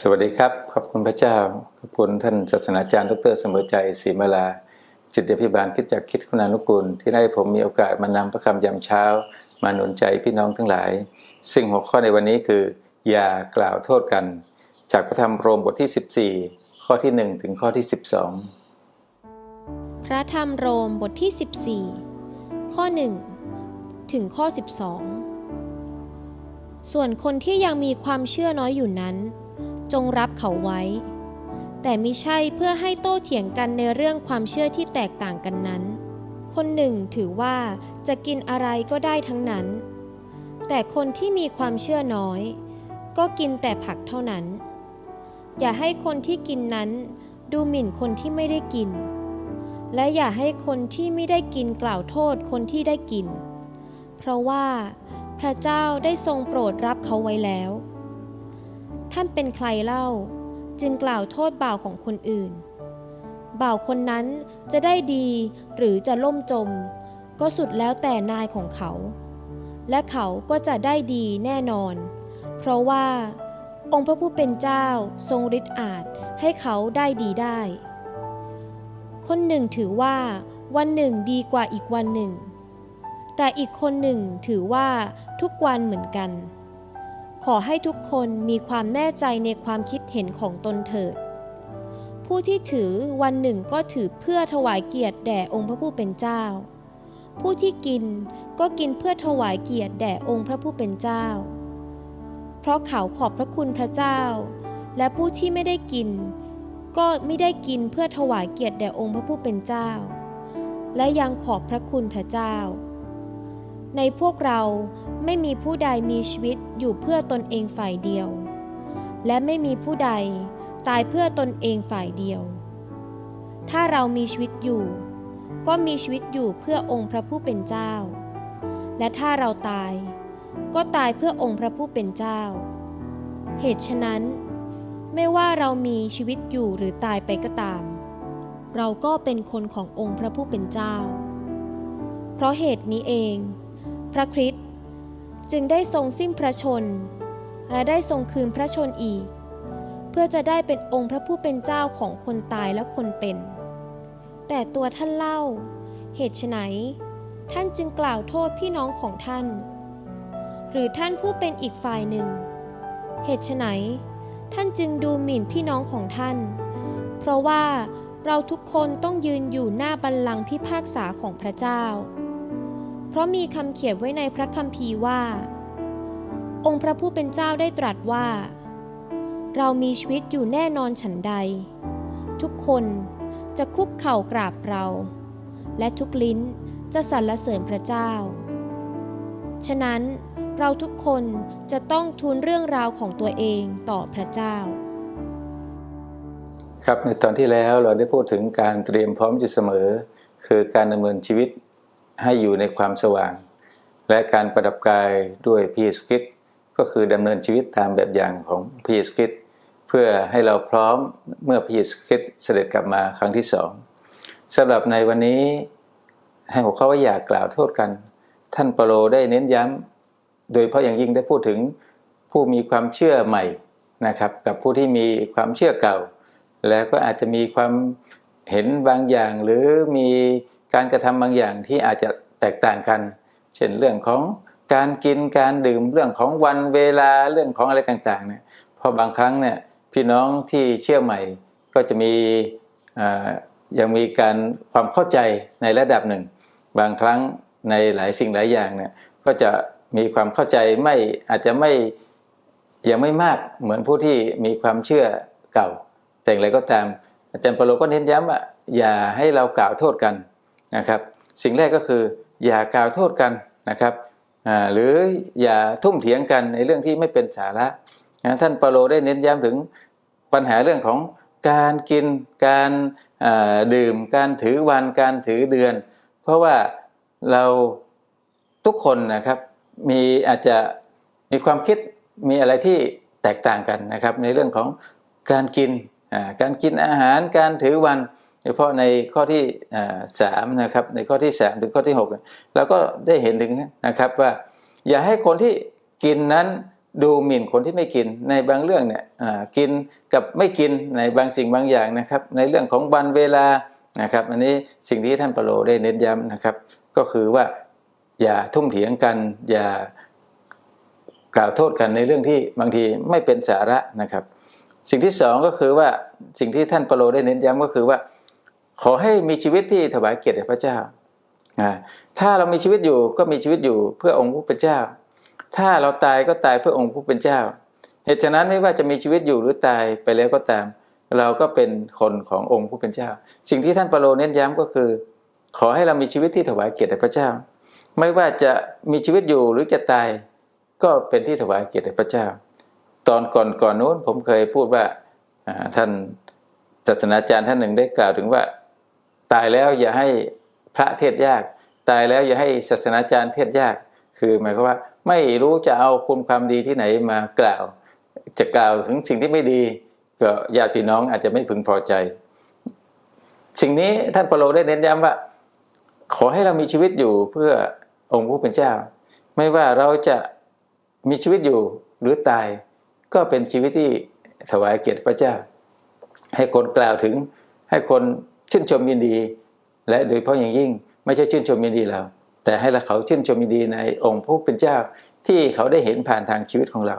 สวัสดีครับ ขอบคุณพระเจ้า ขอบคุณท่านศาสนาจารย์ดรเสมอใจศรีมาลา จิตพิบาลคิดจักคิดคุณานุกุลที่ได้ผมมีโอกาสมานำพระคำยามเช้า มาหนุนใจพี่น้องทั้งหลาย ซึ่งหัวข้อในวันนี้คือ อย่ากล่าวโทษกัน จากพระธรรมโรมบทที่ 14 ข้อที่ 1 ถึงข้อที่ 12 พระธรรมโรมบทที่ 14 ข้อ 1 ถึงข้อ 12 ส่วนคนที่ยังมีความเชื่อน้อยอยู่นั้น จงรับเขาไว้ แต่มิใช่เพื่อให้โต้เถียงกันในเรื่องความเชื่อที่แตกต่างกันนั้น คนหนึ่งถือว่าจะกินอะไรก็ได้ทั้งนั้น แต่คนที่มีความเชื่อน้อย ก็กินแต่ผักเท่านั้น อย่าให้คนที่กินนั้นดูหมิ่นคนที่ไม่ได้กิน และอย่าให้คนที่ไม่ได้กินกล่าวโทษคนที่ได้กิน เพราะว่าพระเจ้าได้ทรงโปรดรับเขาไว้แล้ว ท่านเป็นใครเล่า จึงกล่าวโทษบ่าวของคนอื่น บ่าวคนนั้นจะได้ดีหรือจะล่มจม ก็สุดแล้วแต่นายของเขา และเขาก็จะได้ดีแน่นอน เพราะว่า องค์พระผู้เป็นเจ้าทรงฤทธิ์อาจให้เขาได้ดีได้ คนหนึ่งถือว่าวันหนึ่งดีกว่าอีกวันหนึ่ง แต่อีกคนหนึ่งถือว่าทุกวันเหมือนกัน ขอให้ทุกคนมีความแน่ใจในความคิดเห็นของตนเถิด ผู้ที่ถือวันหนึ่งก็ถือเพื่อถวายเกียรติแด่องค์พระผู้เป็นเจ้า ผู้ที่กินก็กินเพื่อถวายเกียรติแด่องค์พระผู้เป็นเจ้า เพราะเขาขอบพระคุณพระเจ้า และผู้ที่ไม่ได้กิน ก็ไม่ได้กินเพื่อถวายเกียรติแด่องค์พระผู้เป็นเจ้า และยังขอบพระคุณพระเจ้า ในพวกเราไม่มีผู้ใดมีชีวิตอยู่เพื่อตนเองฝ่ายเดียว และไม่มีผู้ใดตายเพื่อตนเองฝ่ายเดียว ถ้าเรามีชีวิตอยู่ ก็มีชีวิตอยู่เพื่อองค์พระผู้เป็นเจ้า และถ้าเราตาย ก็ตายเพื่อองค์พระผู้เป็นเจ้า เหตุฉะนั้น ไม่ว่าเรามีชีวิตอยู่หรือตายไปก็ตาม เราก็เป็นคนขององค์พระผู้เป็นเจ้า เพราะเหตุนี้เอง พระคริสต์จึงได้ทรงสิ้นพระชน และได้ทรงคืนพระชนอีก เพื่อจะได้เป็นองค์พระผู้เป็นเจ้าของคนตายและคนเป็น แต่ตัวท่านเล่า เหตุไฉนท่านจึงกล่าวโทษพี่น้องของท่าน หรือท่านผู้เป็นอีกฝ่ายหนึ่ง เหตุไฉนท่านจึงดูหมิ่นพี่น้องของท่าน เพราะว่าเราทุกคนต้องยืนอยู่หน้าบัลลังก์พิพากษาของพระเจ้า เพราะมีคำเขียนไว้ในพระคัมภีร์ว่า องค์พระผู้เป็นเจ้าได้ตรัสว่า เรามีชีวิตอยู่แน่นอนฉันใด ทุกคนจะคุกเข่ากราบเรา และทุกลิ้นจะสรรเสริญพระเจ้า ฉะนั้นเราทุกคนจะต้องทูลเรื่องราวของตัวเองต่อพระเจ้า ครับในตอนที่แล้วเราได้พูดถึงการเตรียมพร้อมอยู่เสมอ คือการดำเนินชีวิต ให้อยู่ในความสว่าง และการประดับกายด้วยพระเยซูคริสต์ก็คือดำเนินชีวิตตามแบบอย่างของพระเยซูคริสต์เพื่อให้เราพร้อมเมื่อพระเยซูคริสต์เสด็จกลับมาครั้งที่สองสำหรับในวันนี้ให้หัวข้อว่าอย่ากล่าวโทษกัน ท่านเปโลได้เน้นย้ำโดยเฉพาะอย่างยิ่งได้พูดถึงผู้มีความเชื่อใหม่นะครับ กับผู้ที่มีความเชื่อเก่า แล้วก็อาจจะมีความเห็นบางอย่างหรือมี การกระทำบางอย่างที่อาจจะแตกต่างกัน เช่นเรื่องของการกินการดื่มเรื่องของวันเวลาเรื่องของอะไรต่างๆเนี่ยเพราะบางครั้งเนี่ยพี่น้องที่เชื่อใหม่ก็จะมียังมีการความเข้าใจในระดับหนึ่ง บางครั้งในหลายสิ่งหลายอย่างเนี่ยก็จะมีความเข้าใจไม่อาจจะไม่ยังไม่มากเหมือนผู้ที่มีความเชื่อเก่า แต่อย่างไรก็ตาม อาจารย์เปโลก็เน้นย้ำว่าอย่าให้เรากล่าวโทษกัน นะครับ สิ่งแรกก็คืออย่ากล่าวโทษกันนะครับหรืออย่าทุ่มเถียงกันในเรื่องที่ไม่เป็นสาระนะท่านเปโลได้เน้นย้ำถึงปัญหาเรื่องของการกินการดื่ม การถือวันการถือเดือน เพราะว่าเราทุกคนนะครับมีอาจจะมีความคิดมีอะไรที่แตกต่างกันนะครับในเรื่องของการกินการกินอาหารการถือวัน โดยเฉพาะในข้อที่สามนะครับในข้อที่สามถึงข้อที่หกเราก็ได้เห็นถึงนะครับว่า อย่าให้คนที่กินนั้นดูหมิ่นคนที่ไม่กินในบางเรื่องเนี่ยกินกับไม่กินในบางสิ่งบางอย่างนะครับ ในเรื่องของวันเวลานะครับอันนี้สิ่งที่ท่านเปโลได้เน้นย้ำนะครับ ก็คือว่าอย่าทุ่มเถียงกัน อย่ากล่าวโทษกันในเรื่องที่บางทีไม่เป็นสาระนะครับ สิ่งที่สองก็คือว่าสิ่งที่ท่านเปโลได้เน้นย้ำก็คือว่า ขอให้มีชีวิตที่ถวายเกียรติแด่พระเจ้า ถ้าเรามีชีวิตอยู่ก็มีชีวิตอยู่เพื่อองค์ผู้เป็นเจ้า ถ้าเราตายก็ตายเพื่อองค์ผู้เป็นเจ้า เหตุฉะนั้นไม่ว่าจะมีชีวิตอยู่หรือตายไปแล้วก็ตาม เราก็เป็นคนขององค์ผู้เป็นเจ้า สิ่งที่ท่านเปาโลเน้นย้ำก็คือ ขอให้เรามีชีวิตที่ถวายเกียรติแด่พระเจ้า ไม่ว่าจะมีชีวิตอยู่หรือจะตายก็เป็นที่ถวายเกียรติแด่พระเจ้า ตอนก่อนก่อนนู้นผมเคยพูดว่าอ่าท่านศาสนาจารย์ท่านหนึ่งได้กล่าวถึงว่า ตายแล้วอย่าให้พระเทศยาก ตายแล้วอย่าให้ศาสนาจารย์เทศยาก คือหมายความว่าไม่รู้จะเอาคุณความดีที่ไหนมากล่าว จะกล่าวถึงสิ่งที่ไม่ดี ก็ญาติพี่น้องอาจจะไม่พึงพอใจ สิ่งนี้ท่านเปโลได้เน้นย้ำว่า ขอให้เรามีชีวิตอยู่เพื่อองค์ผู้เป็นเจ้า ไม่ว่าเราจะมีชีวิตอยู่หรือตายก็เป็นชีวิตที่ถวายเกียรติพระเจ้า ให้คนกล่าวถึงให้คน ชื่นชมยินดี และโดยเฉพาะอย่างยิ่งไม่ใช่ชื่นชมยินดีเราแต่ให้เราเขาชื่นชมยินดีในองค์ผู้เป็นเจ้าที่เขาได้เห็นผ่านทางชีวิตของเรา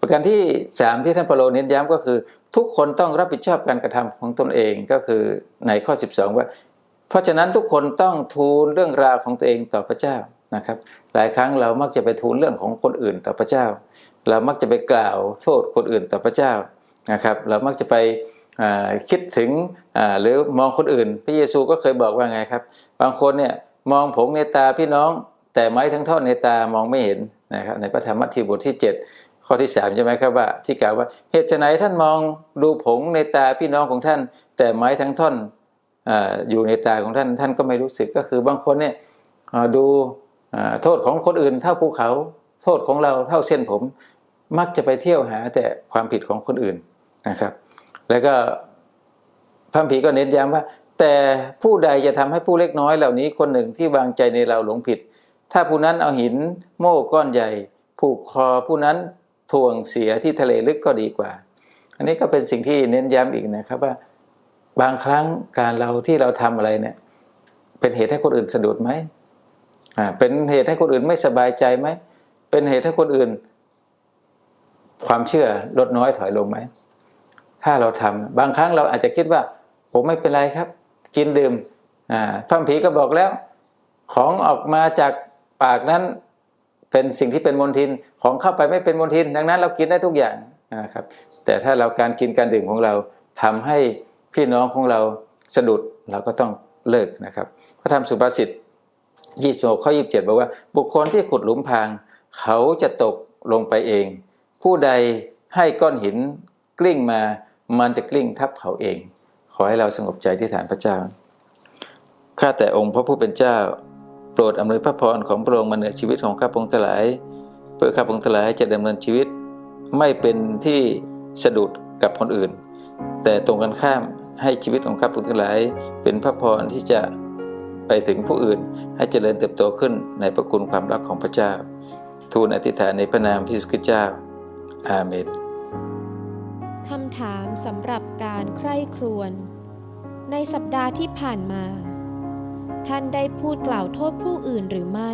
ประการที่สามที่ท่านเปาโลเน้นย้ำก็คือ ทุกคนต้องรับผิดชอบการกระทำของตนเองก็คือในข้อ 12 ว่า เพราะฉะนั้นทุกคนต้องทูลเรื่องราวของตัวเองต่อพระเจ้านะครับ หลายครั้งเรามักจะไปทูลเรื่องของคนอื่นต่อพระเจ้า เรามักจะไปกล่าวโทษคนอื่นต่อพระเจ้านะครับ เรามักจะไป คิดถึงหรือมองคนอื่น พระเยซูก็เคยบอกว่าไงครับ บางคนเนี่ยมองผงในตาพี่น้อง แต่ไม้ทั้งท่อนในตามองไม่เห็นนะครับในพระธรรมมัทธิวบทที่ 7 ข้อที่3ใช่ไหมครับว่าที่กล่าวว่าเหตุไฉนท่านมองดูผงในตาพี่น้องของท่าน แต่ไม้ทั้งท่อนออยู่ในตาของท่านท่านก็ไม่รู้สึกก็คือบางคนเนี่ยดูโทษของคนอื่นเท่าภูเขา โทษของเราเท่าเส้นผม มักจะไปเที่ยวหาแต่ความผิดของคนอื่นนะครับ แล้วก็พระคัมภีก็เน้นย้ำว่า แต่ผู้ใดจะทำให้ผู้เล็กน้อยเหล่านี้คนหนึ่งที่วางใจในเราหลงผิด ถ้าผู้นั้นเอาหินโม่ก้อนใหญ่ ผูกคอผู้นั้นถ่วงเสียที่ทะเลลึกก็ดีกว่า อันนี้ก็เป็นสิ่งที่เน้นย้ำอีกนะครับว่า บางครั้งการเราที่เราทำอะไรเนี่ย เป็นเหตุให้คนอื่นสะดุดไหมอ่าเป็นเหตุให้คนอื่นไม่สบายใจไหมเป็นเหตุให้คนอื่น ความเชื่อลดน้อยถอยลงไหม ถ้าเราทำบางครั้งเราอาจจะคิดว่า ผมไม่เป็นไรครับ กินดื่มอ่าพระคัมภีร์ก็บอกแล้ว ของออกมาจากปากนั้นเป็นสิ่งที่เป็นมลทินของเข้าไปไม่เป็นมลทิน ดังนั้นเรากินได้ทุกอย่างนะครับ แต่ถ้าเราการกินการดื่มของเราทำให้พี่น้องของเราสะดุดเราก็ต้องเลิกนะครับพระธรรมสุภาษิต26ข้อ27บอกว่า บุคคลที่ขุดหลุมพราง เขาจะตกลงไปเอง ผู้ใดให้ก้อนหินกลิ้งมา มันจะกลิ้งทับเขาเอง ขอให้เราสงบใจที่ฐานพระเจ้า ข้าแต่องค์พระผู้เป็นเจ้า โปรดอำนวยพระพรของพระองค์มาเหนือชีวิตของข้าพงศ์ทั้งหลาย เพื่อข้าพงศ์ทั้งหลายจะดำเนินชีวิต ไม่เป็นที่สะดุดกับคนอื่น แต่ตรงกันข้ามให้ชีวิตของข้าพงศ์ทั้งหลายเป็นพระพรที่จะไปถึงผู้อื่นให้เจริญเติบโตขึ้นในพระคุณความรักของพระเจ้า ทูลอธิษฐานในพระนามพระเยซูคริสต์เจ้า อาเมน คำถามสำหรับการใคร่ครวญในสัปดาห์ที่ผ่านมา ท่านได้พูดกล่าวโทษผู้อื่นหรือไม่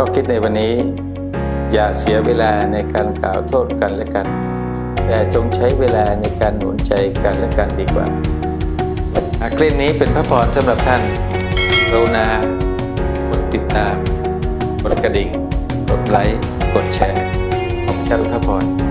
ข้อคิดในวันนี้ อย่าเสียเวลาในการกล่าวโทษกันและกัน แต่จงใช้เวลาในการหนุนใจกันและกันดีกว่าอาคลิปนี้เป็นพระพรสำหรับท่านโรนากดติดตาม กดกระดิ่ง กดไลค์ กดแชร์ ของเจ้าพระพร